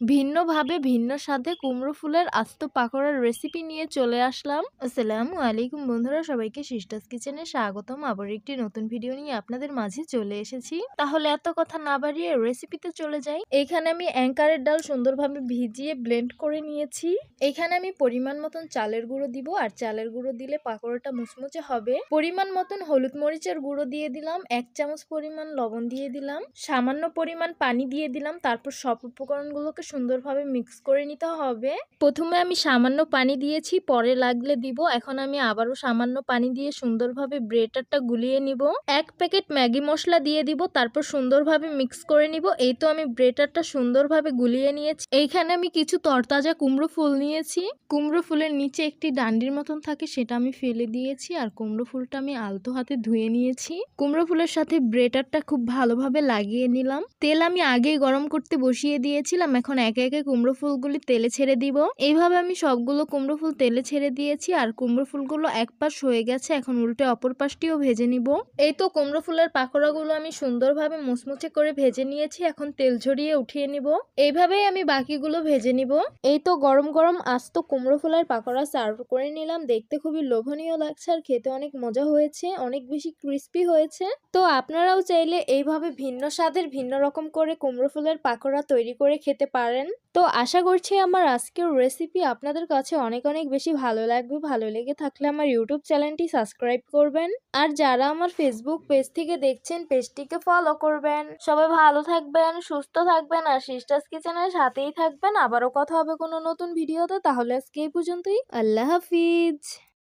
ভিন্নভাবে ভিন্ন স্বাদে কুমড়ো ফুলের আস্ত পাকোড়ার রেসিপি নিয়ে চলে আসলাম। আসসালামু আলাইকুম বন্ধুরা, সবাইকে সিস্টাস কিচেনে স্বাগতম। আবার একটি নতুন ভিডিও নিয়ে আপনাদের মাঝে চলে এসেছি। তাহলে এত কথা না বাড়িয়ে রেসিপিতে চলে যাই। এখানে আমি অ্যাঙ্কারের ডাল সুন্দরভাবে ভিজিয়ে ব্লেন্ড করে নিয়েছি। এখানে আমি পরিমাণ মতন চালের গুঁড়ো দিব, আর চালের গুঁড়ো দিলে পাকোড়াটা মুচমুচে হবে। পরিমাণ মতন হলুদ মরিচের গুঁড়ো দিয়ে দিলাম, এক চামচ পরিমাণ লবণ দিয়ে দিলাম, সামান্য পরিমাণ পানি দিয়ে দিলাম, তারপর সব উপকরণগুলোকে সুন্দরভাবে মিক্স করে নিতে হবে। প্রথমে আমি সামান্য পানি দিয়েছি, পরে লাগলে দিব। এখন আমি আবারও সামান্য পানি দিয়ে সুন্দরভাবে ব্রেটারটা গুলিয়ে নিব। এক প্যাকেট ম্যাগি মশলা দিয়ে দিব, তারপর সুন্দরভাবে মিক্স করে নিব। এই তো আমি ব্রেটারটা সুন্দরভাবে গুলিয়ে নিয়েছি। এইখানে আমি কিছু তরতাজা কুমড়ো ফুল নিয়েছি। কুমড়ো ফুলের নিচে একটি ডান্ডির মতন থাকে, সেটা আমি ফেলে দিয়েছি আর কুমড়ো ফুলটা আমি আলতো হাতে ধুয়ে নিয়েছি। কুমড়ো ফুলের সাথে ব্রেটারটা খুব ভালোভাবে লাগিয়ে নিলাম। তেল আমি আগেই গরম করতে বসিয়ে দিয়েছিলাম, এখন একে একে কুমড়ো ফুলগুলি তেলে ছেড়ে দিব। এইভাবে আমি সবগুলো কুমড়ো ফুল তেলে ছেড়ে দিয়েছি আর কুমড়ো ফুলগুলো এক পাশ হয়ে গেছে, এখন উল্টে অপর পাশটিও ভেজে নিব। এই তো কুমড়ো ফুলের পাকোড়াগুলো আমি সুন্দরভাবে মুচমুচে করে ভেজে নিয়েছি, এখন তেল ঝরিয়ে উঠিয়ে নিব। এইভাবেই আমি বাকিগুলো ভেজে নিব। এই তো গরম গরম আস্ত কুমড়ো ফুলের পাকোড়া সার্ভ করে নিলাম, দেখতে খুবই লোভনীয় লাগছে আর খেতে অনেক মজা হয়েছে, অনেক বেশি ক্রিস্পি হয়েছে। তো আপনারাও চাইলে এইভাবে ভিন্ন স্বাদের ভিন্ন রকম করে কুমড়ো ফুলের পাকোড়া তৈরি করে খেতে পারেন। তো আশা করছি আমার আজকের রেসিপি আপনাদের কাছে অনেক অনেক বেশি ভালো লাগবে, ভালো লেগে থাকলে আমার ইউটিউব চ্যানেলটি সাবস্ক্রাইব করবেন। আর যারা আমার ফেসবুক পেজ থেকে দেখছেন পেজটিকে ফলো করবেন। সবাই ভালো থাকবেন, সুস্থ থাকবেন, আর সিস্টার্স কিচেনের সাথেই থাকবেন। আবারও কথা হবে কোনো নতুন ভিডিওতে তাহলে আজকে এই পর্যন্তই। আল্লাহ হাফিজ।